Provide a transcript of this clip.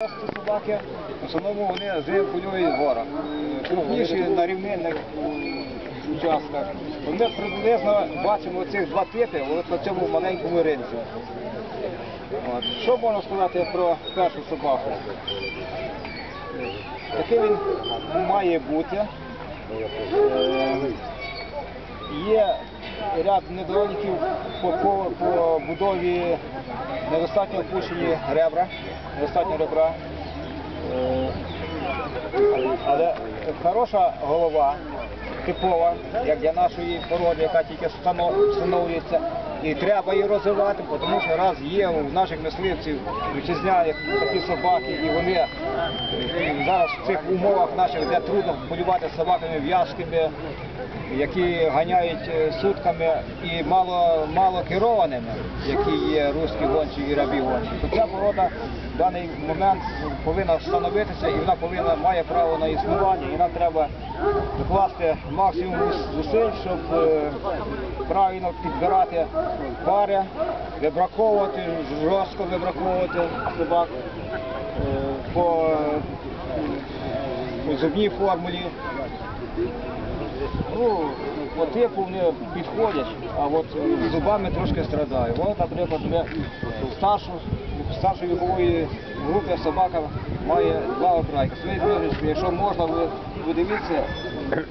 Ці собаки, в основному вони з в горах. Крупніші на рівнинних участках. Ми приблизно бачимо цих два типи на цьому маленькому. От. Що можна сказати про першу собаку? Такий він має бути. Є ряд недоліків по, по, по будові недостатньо опущені ребра, недостатньо ребра. Е, Але хороша голова, типова, як для нашої породи, яка тільки встановлюється. І треба її розвивати, тому що раз є у наших мисливців вітчизняних такі собаки, і вони е, зараз в цих умовах наших, де трудно полювати собаками в'язкими, які ганяють е, сутками і мало, мало керованими, які є руські гончі і рабі гончі, то ця порода в даний момент повинна встановитися і вона повинна має право на існування. І нам треба докласти максимум зусиль, щоб е, правильно підбирати пари, вибраковувати, жорстко вибраковувати собак е, по е, зубній формулі. Ну, по типу вони підходять, а от зубами трошки страдають. От, наприклад, старшу, старшої вікової групи собака має два окрайки. Свої якщо можна, ви подивіться,